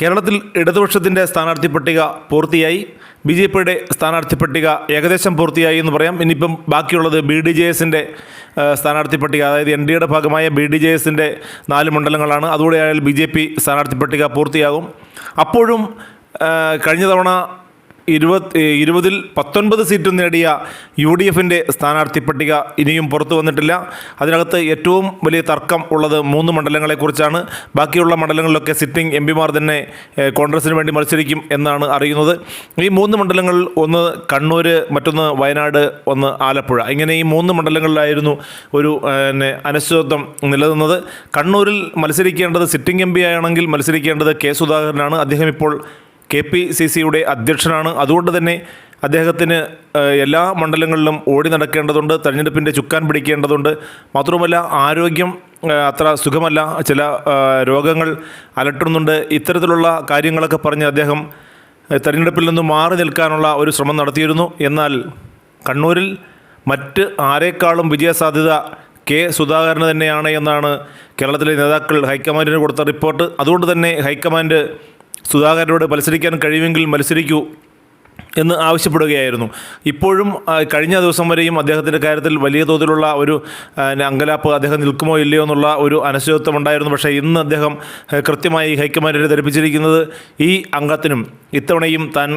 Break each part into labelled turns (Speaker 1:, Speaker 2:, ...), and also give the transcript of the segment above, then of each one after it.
Speaker 1: കേരളത്തിൽ ഇടതുപക്ഷത്തിന്റെ സ്ഥാനാർത്ഥി പട്ടിക പൂർത്തിയായി. ബി ജെ പിയുടെ സ്ഥാനാർത്ഥി പട്ടിക ഏകദേശം പൂർത്തിയായി എന്ന് പറയാം. ഇനിയിപ്പം ബാക്കിയുള്ളത് ബി ഡി ജെ എസിന്റെ സ്ഥാനാർത്ഥി പട്ടിക അതായത് എൻ ഡി എയുടെ ഭാഗമായ ബി ഡി ജെ എസിന്റെ നാല് മണ്ഡലങ്ങളാണ്. അതുകൂടെ ബി ജെ പി സ്ഥാനാർത്ഥി പട്ടിക പൂർത്തിയാകും. അപ്പോഴും കഴിഞ്ഞ തവണ ഇരുപത് ഇരുപതിൽ പത്തൊൻപത് സീറ്റും നേടിയ യു ഡി എഫിന്റെ സ്ഥാനാർത്ഥി പട്ടിക ഇനിയും പുറത്തു വന്നിട്ടില്ല. അതിനകത്ത് ഏറ്റവും വലിയ തർക്കം ഉള്ളത് മൂന്ന് മണ്ഡലങ്ങളെക്കുറിച്ചാണ് ബാക്കിയുള്ള മണ്ഡലങ്ങളിലൊക്കെ സിറ്റിംഗ് എം പിമാർ തന്നെ കോൺഗ്രസിന് വേണ്ടി മത്സരിക്കും എന്നാണ് അറിയുന്നത്. ഈ മൂന്ന് മണ്ഡലങ്ങൾ ഒന്ന് കണ്ണൂർ മറ്റൊന്ന് വയനാട് ഒന്ന് ആലപ്പുഴ. ഇങ്ങനെ ഈ മൂന്ന് മണ്ഡലങ്ങളിലായിരുന്നു ഒരു പിന്നെ അനിശ്ചിതത്വം നിലനിന്നത്. കണ്ണൂരിൽ മത്സരിക്കേണ്ടത് സിറ്റിംഗ് എം പി ആണെങ്കിൽ മത്സരിക്കേണ്ടത് കെ സുധാകരനാണ്. അദ്ദേഹം ഇപ്പോൾ കെ പി സി സിയുടെ അധ്യക്ഷനാണ്. അതുകൊണ്ട് തന്നെ അദ്ദേഹത്തിന് എല്ലാ മണ്ഡലങ്ങളിലും ഓടി നടക്കേണ്ടതുണ്ട് തെരഞ്ഞെടുപ്പിന്റെ ചുക്കാൻ പിടിക്കേണ്ടതുണ്ട്. മാത്രവുമല്ല ആരോഗ്യം അത്ര സുഖമല്ല. ചില രോഗങ്ങൾ അലട്ടുന്നുണ്ട്. ഇത്തരത്തിലുള്ള കാര്യങ്ങളൊക്കെ പറഞ്ഞ് അദ്ദേഹം തെരഞ്ഞെടുപ്പിൽ നിന്ന് മാറി നിൽക്കാനുള്ള ഒരു ശ്രമം നടത്തിയിരുന്നു. എന്നാൽ കണ്ണൂരിൽ മറ്റ് ആരെക്കാളും വിജയസാധ്യത കെ സുധാകരന് തന്നെയാണ് എന്നാണ് കേരളത്തിലെ നേതാക്കൾ ഹൈക്കമാൻഡിന് കൊടുത്ത റിപ്പോർട്ട്. അതുകൊണ്ട് തന്നെ ഹൈക്കമാൻഡ് സുധാകരനോട് മത്സരിക്കാൻ കഴിയുമെങ്കിൽ മത്സരിക്കൂ. എന്ന് ആവശ്യപ്പെടുകയായിരുന്നു. ഇപ്പോഴും കഴിഞ്ഞ ദിവസം വരെയും അദ്ദേഹത്തിന്റെ കാര്യത്തിൽ വലിയ തോതിലുള്ള ഒരു അങ്കലാപ്പ് അദ്ദേഹം നിൽക്കുമോ ഇല്ലയോ എന്നുള്ള ഒരു അനിശ്ചിതത്വം ഉണ്ടായിരുന്നു. പക്ഷേ ഇന്ന് അദ്ദേഹം കൃത്യമായി ഹൈക്കമാൻഡിനെ ധരിപ്പിച്ചിരിക്കുന്നത് ഈ അംഗത്തിനും ഇത്തവണയും താൻ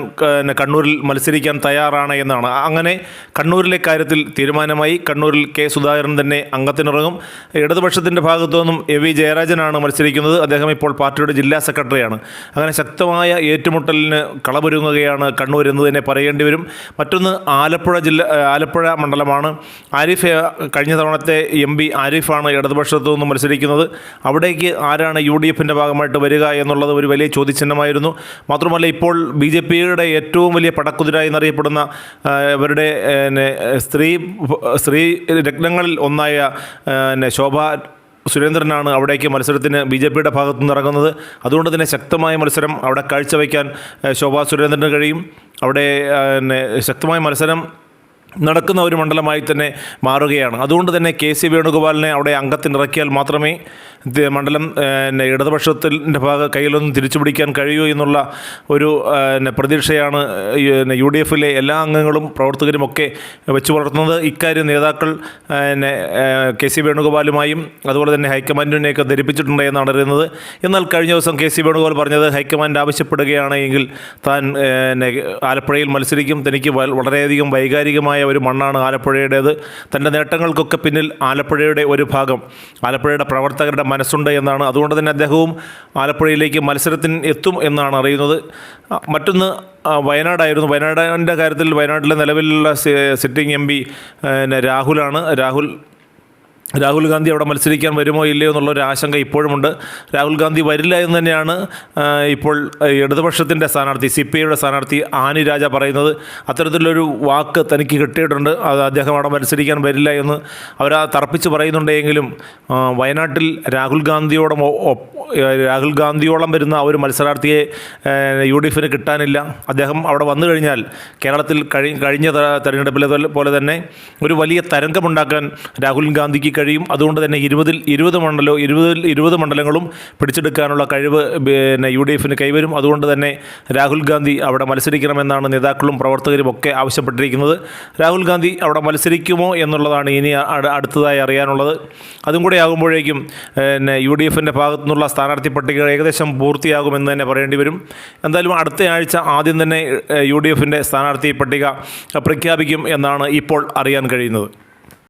Speaker 1: കണ്ണൂരിൽ മത്സരിക്കാൻ തയ്യാറാണ് എന്നാണ്. അങ്ങനെ കണ്ണൂരിലെ കാര്യത്തിൽ തീരുമാനമായി കണ്ണൂരിൽ കെ സുധാകരൻ തന്നെ അംഗത്തിനിറങ്ങും. ഇടതുപക്ഷത്തിന്റെ ഭാഗത്തു നിന്നും എ വി ജയരാജനാണ് മത്സരിക്കുന്നത്. അദ്ദേഹം ഇപ്പോൾ പാർട്ടിയുടെ ജില്ലാ സെക്രട്ടറിയാണ്. അങ്ങനെ ശക്തമായ ഏറ്റുമുട്ടലിന് കളമൊരുങ്ങുകയാണ് കണ്ണൂർ തന്നെ പറയേണ്ടി വരും. മറ്റൊന്ന് ആലപ്പുഴ ജില്ല ആലപ്പുഴ മണ്ഡലമാണ്. ആരിഫ് കഴിഞ്ഞ തവണത്തെ എം പി ആരിഫാണ് ഇടതുപക്ഷത്തു നിന്ന് മത്സരിക്കുന്നത്. അവിടേക്ക് ആരാണ് യു ഡി എഫിന്റെ ഭാഗമായിട്ട് വരിക എന്നുള്ളത് ഒരു വലിയ ചോദ്യചിഹ്നമായിരുന്നു. മാത്രമല്ല ഇപ്പോൾ ബി ജെ പിയുടെ ഏറ്റവും വലിയ പടക്കുതിര എന്നറിയപ്പെടുന്ന ഇവരുടെ സ്ത്രീ സ്ത്രീ രത്നങ്ങളിൽ ഒന്നായ ശോഭ സുരേന്ദ്രനാണ് അവിടേക്ക് മത്സരത്തിന് ബി ജെ പിയുടെ ഭാഗത്തു നിന്ന് ഇറങ്ങുന്നത്. അതുകൊണ്ട് തന്നെ ശക്തമായ മത്സരം അവിടെ കാഴ്ചവെക്കാൻ ശോഭാ സുരേന്ദ്രന് കഴിയും. അവിടെ ശക്തമായ മത്സരം നടക്കുന്ന ഒരു മണ്ഡലമായി തന്നെ മാറുകയാണ്. അതുകൊണ്ട് തന്നെ കെ സി വേണുഗോപാലിനെ അവിടെ അംഗത്തിനിറക്കിയാൽ മാത്രമേ മണ്ഡലം ഇടതുപക്ഷത്തിന്റെ ഭാഗ കയ്യിലൊന്നും തിരിച്ചു പിടിക്കാൻ കഴിയൂ എന്നുള്ള ഒരു പ്രതീക്ഷയാണ് യു ഡി എഫിലെ എല്ലാ അംഗങ്ങളും പ്രവർത്തകരും ഒക്കെ വെച്ചു പുലർത്തുന്നത് ഇക്കാര്യം നേതാക്കൾ കെ സി വേണുഗോപാലുമായും അതുപോലെ തന്നെ ഹൈക്കമാൻഡിനെയൊക്കെ ധരിപ്പിച്ചിട്ടുണ്ട് എന്നാണ് അറിയുന്നത്. എന്നാൽ കഴിഞ്ഞ ദിവസം കെ സി വേണുഗോപാൽ പറഞ്ഞത് ഹൈക്കമാൻഡ് ആവശ്യപ്പെടുകയാണെങ്കിൽ താൻ ആലപ്പുഴയിൽ മത്സരിക്കും. തനിക്ക് വളരെയധികം വൈകാരികമായ ഒരു മണ്ണാണ് ആലപ്പുഴയുടേത്. തന്റെ നേട്ടങ്ങൾക്കൊക്കെ പിന്നിൽ ആലപ്പുഴയുടെ ഒരു ഭാഗം. ആലപ്പുഴയുടെ പ്രവർത്തകരുടെ മനസ്സുണ്ട് എന്നാണ്. അതുകൊണ്ട് തന്നെ അദ്ദേഹവും ആലപ്പുഴയിലേക്ക് മത്സരത്തിന് എത്തും എന്നാണ് അറിയുന്നത്. മറ്റൊന്ന് വയനാടായിരുന്നു. വയനാടിന്റെ കാര്യത്തിൽ വയനാട്ടിലെ നിലവിലുള്ള സിറ്റിംഗ് എം പി രാഹുലാണ്. രാഹുൽ രാഹുൽ ഗാന്ധി അവിടെ മത്സരിക്കാൻ വരുമോ ഇല്ലയോ എന്നുള്ളൊരു ആശങ്ക ഇപ്പോഴുമുണ്ട്. രാഹുൽ ഗാന്ധി വരില്ല എന്ന് തന്നെയാണ് ഇപ്പോൾ ഇടതുപക്ഷത്തിന്റെ സ്ഥാനാർത്ഥി സി പി ഐയുടെ സ്ഥാനാർത്ഥി ആനി രാജ പറയുന്നത്. അത്തരത്തിലൊരു വാക്ക് തനിക്ക് കിട്ടിയിട്ടുണ്ട്. അത് അദ്ദേഹം അവിടെ മത്സരിക്കാൻ വരില്ല എന്ന് അവരാ തർപ്പിച്ച് പറയുന്നുണ്ടെങ്കിലും വയനാട്ടിൽ രാഹുൽ ഗാന്ധിയോടും രാഹുൽ ഗാന്ധിയോളം വരുന്ന ഒരു മത്സരാർത്ഥിയെ യു ഡി എഫിന് കിട്ടാനില്ല. അദ്ദേഹം അവിടെ വന്നു കഴിഞ്ഞാൽ കേരളത്തിൽ കഴിഞ്ഞ തെരഞ്ഞെടുപ്പിലെ പോലെ- പോലെ തന്നെ ഒരു വലിയ തരംഗമുണ്ടാക്കാൻ രാഹുൽ ഗാന്ധിക്ക് കഴിയും. അതുകൊണ്ട് തന്നെ ഇരുപതിൽ ഇരുപത് മണ്ഡലവും ഇരുപതിൽ ഇരുപത് മണ്ഡലങ്ങളും പിടിച്ചെടുക്കാനുള്ള കഴിവ് പിന്നെ യു ഡി എഫിന് കൈവരും. അതുകൊണ്ട് തന്നെ രാഹുൽ ഗാന്ധി അവിടെ മത്സരിക്കണമെന്നാണ് നേതാക്കളും പ്രവർത്തകരും ഒക്കെ ആവശ്യപ്പെട്ടിരിക്കുന്നത്. രാഹുൽ ഗാന്ധി അവിടെ മത്സരിക്കുമോ എന്നുള്ളതാണ് ഇനി അടുത്തതായി അറിയാനുള്ളത്. അതും കൂടെ ആകുമ്പോഴേക്കും പിന്നെ യു ഡി എഫിന്റെ ഭാഗത്തു നിന്നുള്ള സ്ഥാനാർത്ഥി പട്ടിക ഏകദേശം പൂർത്തിയാകുമെന്ന് തന്നെ പറയേണ്ടി വരും. എന്തായാലും അടുത്ത ആഴ്ച ആദ്യം തന്നെ യു ഡി എഫിന്റെ സ്ഥാനാർത്ഥി പട്ടിക പ്രഖ്യാപിക്കും എന്നാണ് ഇപ്പോൾ അറിയാൻ കഴിയുന്നത്.